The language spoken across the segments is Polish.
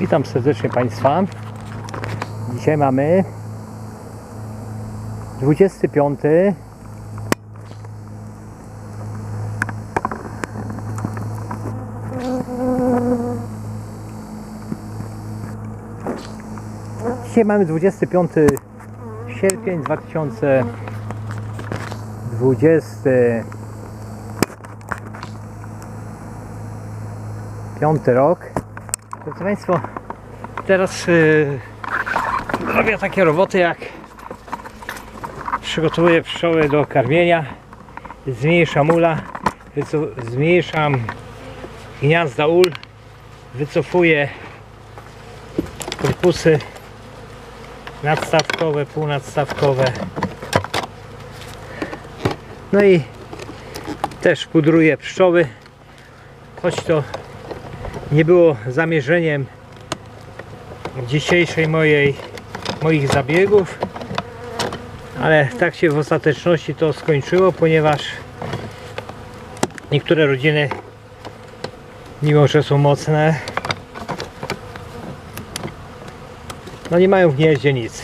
Witam serdecznie Państwa. Dzisiaj mamy 25 Dzisiaj mamy 25 sierpień 2025 rok. Drodzy Państwo, teraz yy, robię takie roboty jak przygotowuję pszczoły do karmienia, zmniejszam ula, zmniejszam gniazda ul, wycofuję korpusy nadstawkowe, półnadstawkowe. No i też pudruję pszczoły, choć to nie było zamierzeniem dzisiejszej mojej moich zabiegów, ale tak się w ostateczności to skończyło, ponieważ niektóre rodziny, mimo że są mocne, no nie mają w gnieździe nic.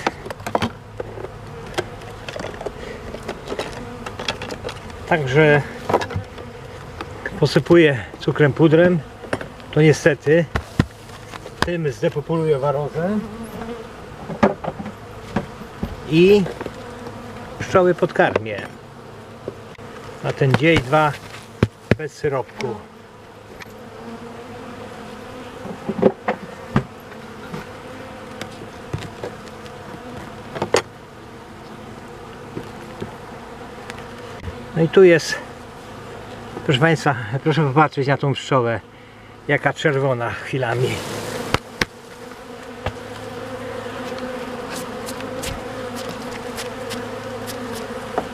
Także posypuję cukrem pudrem to niestety tym zdepopuluję warozę. I pszczoły podkarmię na ten dzień dwa bez syropku. No i tu jest proszę Państwa proszę popatrzeć na tą pszczołę jaka czerwona chwilami.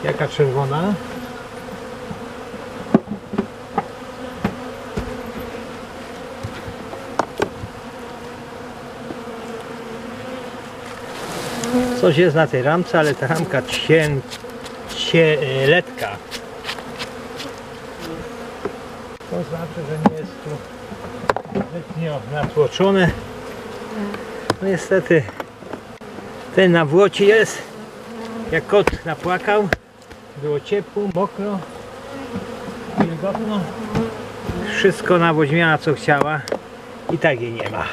Jaka czerwona? Coś jest na tej ramce, ale ta ramka cień, cie, letka. To znaczy, że nie jest tu zbytnio natłoczone. No niestety ten na włocie jest jak kot napłakał. Było ciepło, mokro, wilgotno. Wszystko nawodź miała co chciała i tak jej nie ma.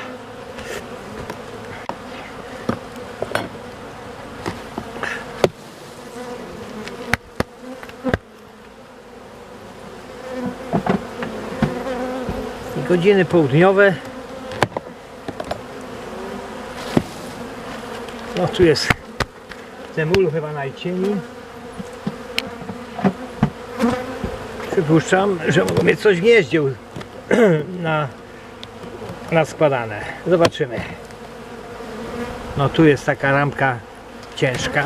Godziny południowe. No tu jest ten ul chyba najcieni. Przypuszczam, że mogą mieć coś u- na, na składane. Zobaczymy. No tu jest taka ramka ciężka.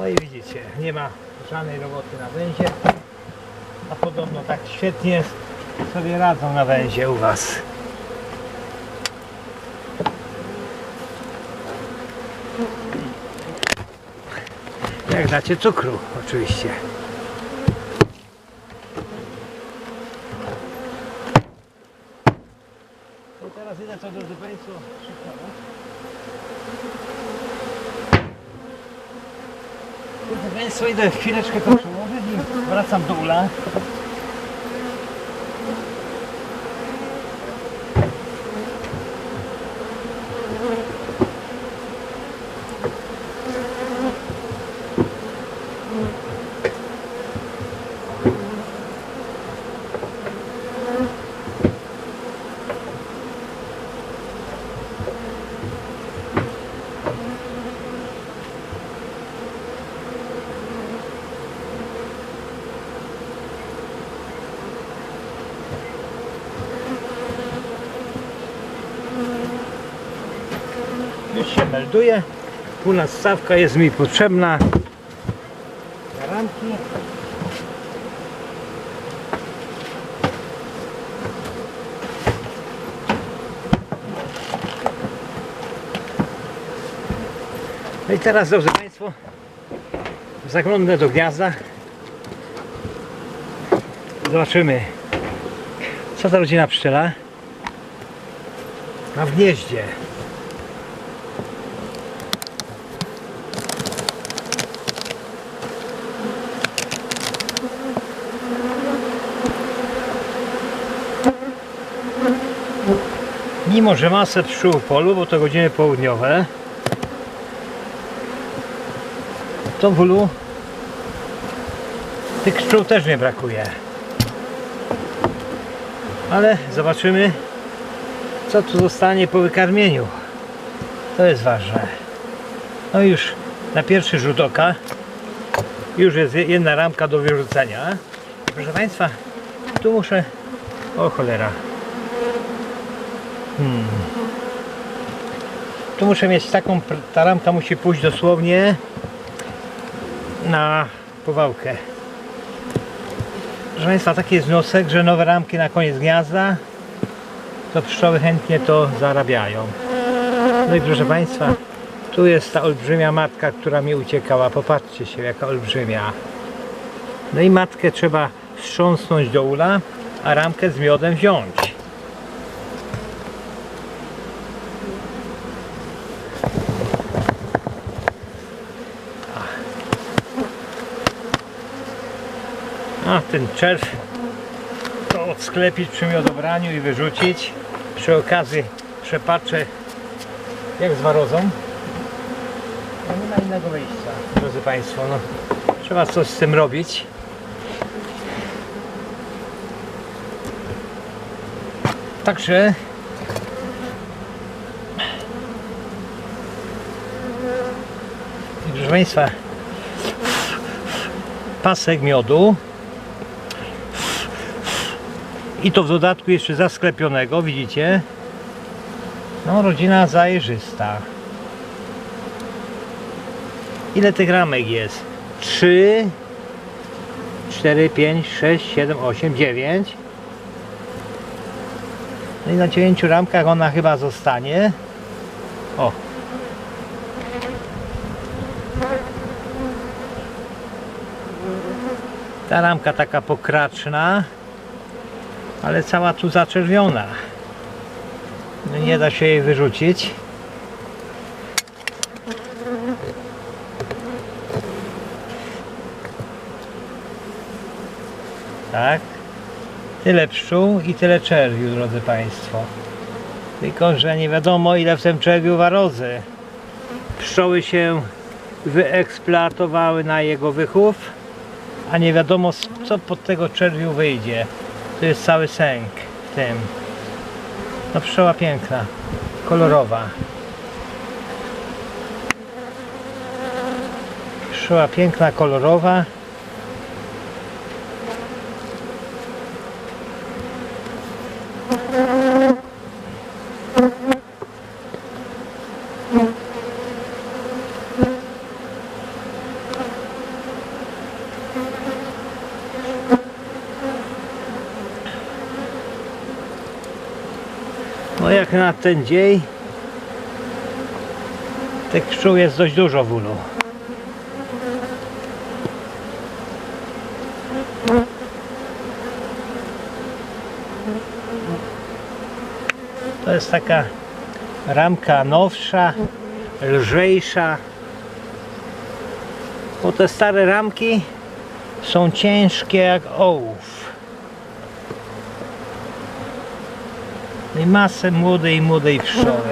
No i widzicie, nie ma żadnej roboty na węzie. A podobno tak świetnie sobie radzą na węzie u Was. Jak dacie cukru, oczywiście. I teraz idę co drodzy Państwo szykować. Państwo, idę chwileczkę przełożyć i wracam do ula. Już się melduje. U nas stawka jest mi potrzebna. Na ramki. No i teraz, drodzy Państwo, zaglądnę do gniazda. Zobaczymy, co ta rodzina pszczela w gnieździe. Mimo, że masę pszczół w polu, bo to godziny południowe, to w ulu tych pszczół też nie brakuje. Ale zobaczymy, co tu zostanie po wykarmieniu. To jest ważne. No już na pierwszy rzut oka już jest jedna ramka do wyrzucenia. Proszę Państwa, tu muszę... O cholera. Hmm. Tu muszę mieć taką... Ta ramka musi pójść dosłownie na powałkę. Proszę Państwa, taki jest wniosek, że nowe ramki na koniec gniazda to pszczoły chętnie to zarabiają. No i proszę Państwa, tu jest ta olbrzymia matka, która mi uciekała. Popatrzcie się, jaka olbrzymia. No i matkę trzeba wstrząsnąć do ula, a ramkę z miodem wziąć. A ten czerw to odsklepić przy miodobraniu i wyrzucić. Przy okazji przepatrzę jak z warozą. No nie ma innego wyjścia, drodzy Państwo. No, trzeba coś z tym robić. Także proszę Państwa pasek miodu i to w dodatku jeszcze zasklepionego, widzicie? No, rodzina zajeżysta. Ile tych ramek jest? 3, 4, 5, 6, 7, 8, 9. No i na 9 ramkach ona chyba zostanie. O. Ta ramka taka pokraczna ale cała tu zaczerwiona. No nie da się jej wyrzucić. Tak. Tyle pszczół i tyle czerwiu, drodzy Państwo. Tylko, że nie wiadomo ile w tym czerwiu warozy. Pszczoły się wyeksploatowały na jego wychów, a nie wiadomo co pod tego czerwiu wyjdzie. Tu jest cały sęk w tym. No pszczoła piękna, kolorowa. Pszczoła piękna, kolorowa. Jak na ten dzień tych pszczół jest dość dużo w ulu. To jest taka ramka nowsza, lżejsza. Bo te stare ramki są ciężkie jak ołów. I masę młodej, młodej pszczoły.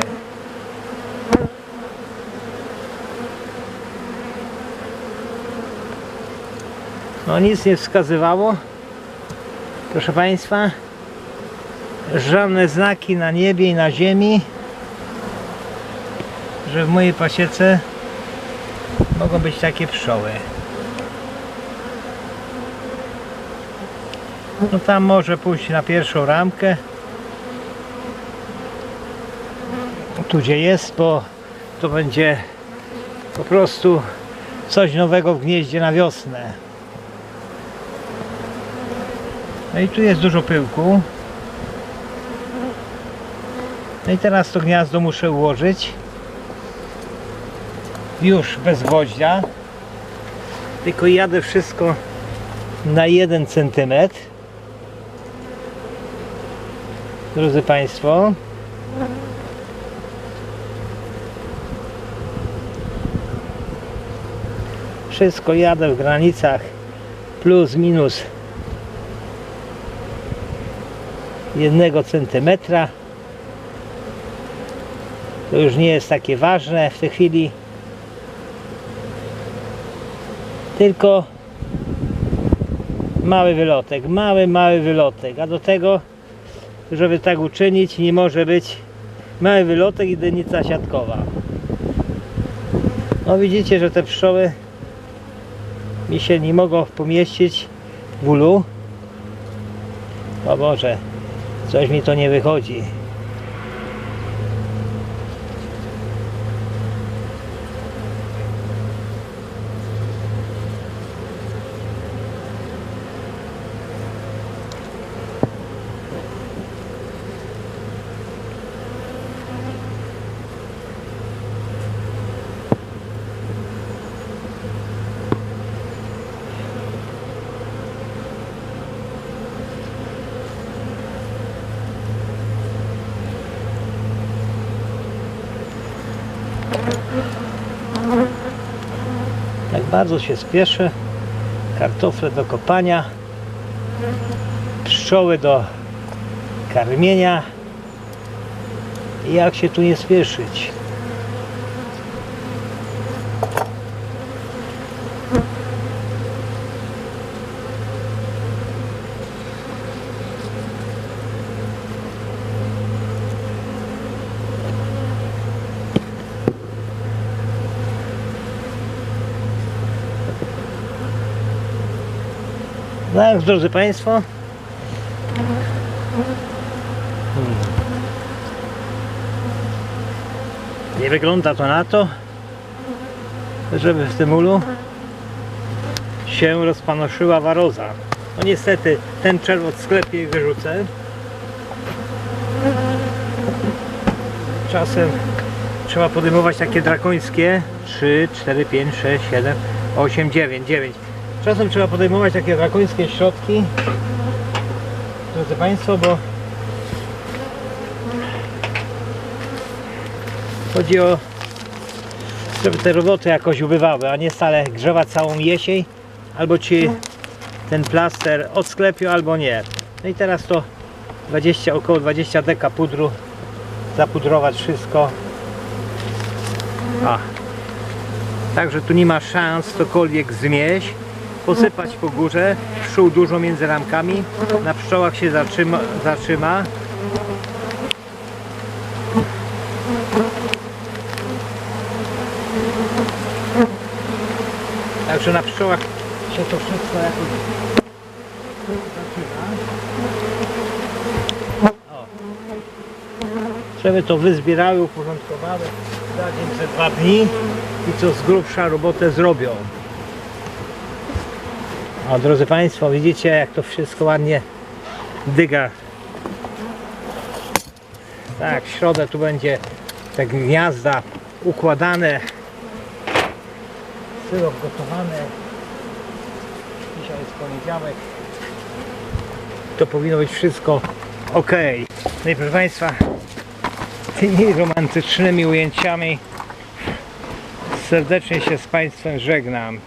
No nic nie wskazywało, proszę Państwa, żadne znaki na niebie i na ziemi, że w mojej pasiece mogą być takie pszczoły. No tam może pójść na pierwszą ramkę. Tu gdzie jest, bo to będzie po prostu coś nowego w gnieździe na wiosnę. No i tu jest dużo pyłku. No i teraz to gniazdo muszę ułożyć. Już bez gwoździa. Tylko jadę wszystko na 1 cm. Drodzy Państwo. Wszystko jadę w granicach plus minus jednego centymetra. To już nie jest takie ważne w tej chwili. Tylko mały wylotek, mały, mały wylotek. A do tego, żeby tak uczynić, nie może być mały wylotek i dynica siatkowa. No widzicie, że te pszczoły mi się nie mogą pomieścić w ulu. O Boże, coś mi to nie wychodzi. Bardzo się spieszę. Kartofle do kopania. Pszczoły do karmienia. Jak się tu nie spieszyć? No drodzy Państwo. Hmm. Nie wygląda to na to, żeby w tym ulu się rozpanoszyła waroza. No niestety ten czerwot w sklepie wyrzucę. Czasem trzeba podejmować takie drakońskie 3, 4, 5, 6, 7, 8, 9, 9. Czasem trzeba podejmować takie drakońskie środki, drodzy Państwo, bo chodzi o żeby te roboty jakoś ubywały, a nie stale grzewać całą jesień, albo ci ten plaster odsklepił, albo nie. No i teraz to 20, około 20 deka pudru zapudrować wszystko. A. Także tu nie ma szans cokolwiek zmieść. Posypać po górze, pszczół dużo między ramkami, na pszczołach się zatrzyma, zatrzyma. Także na pszczołach się to wszystko jakoś zaczyna. O. Żeby to wyzbierały, uporządkowały, dać im ze dwa dni i co z grubsza robotę zrobią. O, drodzy Państwo, widzicie jak to wszystko ładnie dyga. Tak, w środę tu będzie te gniazda układane. Syrop gotowany. Dzisiaj jest poniedziałek. To powinno być wszystko ok. No i proszę Państwa, tymi romantycznymi ujęciami serdecznie się z Państwem żegnam.